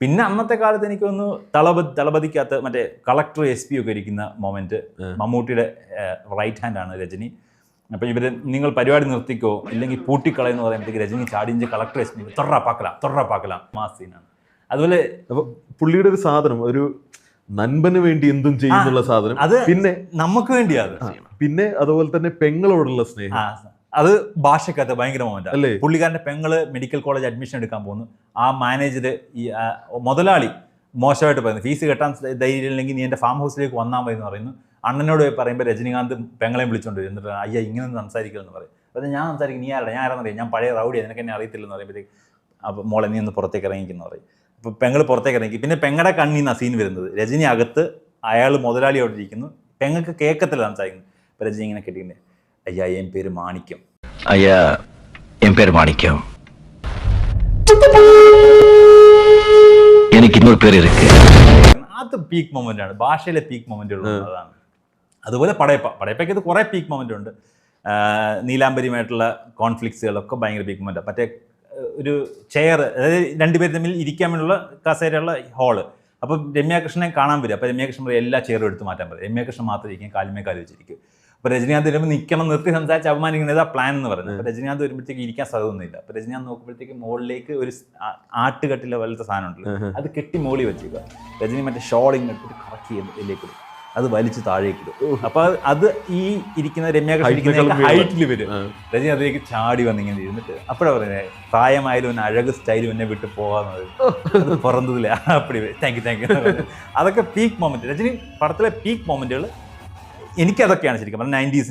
പിന്നെ അന്നത്തെ കാലത്ത് എനിക്ക് ഒന്ന് തളപതി തളപതിക്കകത്ത് മറ്റേ കളക്ടർ എസ് പി ഒക്കെ ഇരിക്കുന്ന മൊമെന്റ് മമ്മൂട്ടിയുടെ റൈറ്റ് ഹാൻഡ് ആണ് രജനി. അപ്പൊ ഇവർ നിങ്ങൾ പരിപാടി നിർത്തിക്കോ ഇല്ലെങ്കിൽ പൂട്ടിക്കളയെന്ന് പറയുമ്പോഴത്തേക്ക് രജനി ചാടിഞ്ച് കളക്ടർ എസ് പി തൊറപ്പാക്കല തൊറപ്പാക്കല മാസ് സീനാണ് അതുപോലെ പുള്ളിയുടെ ഒരു സാധനം ഒരു നൻപന് വേണ്ടി എന്തും ചെയ്യുന്നുള്ള സാധനം. അത് പിന്നെ നമുക്ക് വേണ്ടിയാണ് പിന്നെ അതുപോലെ തന്നെ പെങ്ങളോടുള്ള സ്നേഹം. അത് ഭാഷക്കകത്ത് ഭയങ്കര മൊമെന്റ് അല്ലേ? പുള്ളിക്കാരന്റെ പെങ്ങൾ മെഡിക്കൽ കോളേജ് അഡ്മിഷൻ എടുക്കാൻ പോകുന്നു. ആ മാനേജർ ഈ മുതലാളി മോശമായിട്ട് പറയുന്നു. ഫീസ് കെട്ടാൻ ധൈര്യം ഇല്ലെങ്കിൽ നീ എന്റെ ഫാം ഹൗസിലേക്ക് വന്നാൽ മതി എന്ന് പറയുന്നു. അണ്ണനോട് പറയുമ്പോൾ രജനീകാന്ത് പെങ്ങളെയും വിളിച്ചുകൊണ്ട് വരും. എന്നിട്ട് അയ്യ ഇങ്ങനെ ഒന്നും സംസാരിക്കില്ലെന്ന് പറയും. അപ്പോൾ ഞാൻ സംസാരിക്കും നീ ആരുടെ? ഞാൻ ആരാന്നറിയാം ഞാൻ പഴയ റൗഡിയാണ് നിനക്ക് എന്നെ അറിയത്തില്ലെന്ന് പറയുമ്പോഴത്തേക്ക് അപ്പോൾ മോളെ നീ ഒന്ന് പുറത്തേക്ക് ഇറങ്ങിക്കുന്നു പറയും. അപ്പോൾ പെങ്ങൾ പുറത്തേക്ക് ഇറങ്ങി. പിന്നെ പെങ്ങളുടെ കണ്ണിൽ നിന്നാണ് സീൻ വരുന്നത്. രജനി അകത്ത് അയാൾ മുതലാളി അവിടെ ഇരിക്കുന്നു. പെങ്ങൾക്ക് കേൾക്കത്തില്ല സംസാരിക്കുന്നു. അപ്പോൾ രജനി ഇങ്ങനെ കെട്ടിക്കുന്നത് അയ്യാ എൻ പേര് മാണിക്യം. അയ്യാ എൻ പേര് എനിക്ക് ഇന്നൊരു പേര് അത് പീക്ക് മൊമെന്റ് ആണ്. ഭാഷയിലെ പീക്ക് മൊമെന്റുകൾ ഉള്ളതാണ് അതുപോലെ പടയപ്പ. പടയപ്പയ്ക്ക് ഇത് കുറേ പീക്ക് മൊമെന്റ് ഉണ്ട്. നീലാംബരിയുമായിട്ടുള്ള കോൺഫ്ലിക്സുകളൊക്കെ ഭയങ്കര പീക്ക് മൊമെന്റ് മറ്റേ ഒരു ചെയർ അതായത് രണ്ടുപേരും തമ്മിൽ ഇരിക്കാൻ വേണ്ടിയുള്ള കസേരയുള്ള ഹാൾ അപ്പോൾ രമ്യാകൃഷ്ണനെ കാണാൻ വരും. അപ്പോൾ രമ്യാകൃഷ്ണൻ പറയും എല്ലാ ചെയറും എടുത്ത് മാറ്റാൻ പറയും. രമ്യാകൃഷ്ണൻ മാത്രം ഇരിക്കും കാലുമേ കാൽ വെച്ചിരിക്കും. അപ്പോൾ രജനീകാന്ത് വരുമ്പോൾ നിൽക്കണം നിർത്തി സംസാരിച്ച് അപമാനിക്കുന്നത് ആ പ്ലാൻ എന്ന് പറയുന്നത്. അപ്പോൾ രജനീകാന്ത് വരുമ്പോഴത്തേക്ക് ഇരിക്കാൻ സ്ഥലമൊന്നുമില്ല അപ്പോൾ രജനീകാന്ത് നോക്കുമ്പോഴത്തേക്ക് മുകളിലേക്ക് ഒരു ആട്ടുകെട്ടിലെ വലുത്ത പോലത്തെ സാധനം ഉണ്ടല്ലോ അത് കെട്ടി മോളി വെച്ചേക്കുക. രജനി മറ്റേ ഷോളിങ് എടുത്തിട്ട് കറക്കി ഇതിലേക്ക് ഇടും. അത് വലിച്ച് താഴേക്ക് ഇടും. അപ്പൊ അത് ഈ ഇരിക്കുന്ന രമ്യാകൃഷ്ണ ഹൈറ്റിൽ വരും. രജനി അതിലേക്ക് ചാടി വന്ന് ഇങ്ങനെ ഇരുന്നിട്ട് അപ്പോഴാ പറയുന്നത് പ്രായമായാലും അഴക് സ്റ്റൈലും എന്നെ വിട്ട് പോകാന്നത് പുറന്തതില്ല അപ്പടി താങ്ക് യു താങ്ക് യു അതൊക്കെ പീക്ക് മൊമെന്റ് രജനി പടത്തിലെ പീക്ക് മൊമെന്റുകൾ എനിക്കതൊക്കെയാണ് ശരിക്കും പറഞ്ഞാൽ നയന്റീസിന്റെ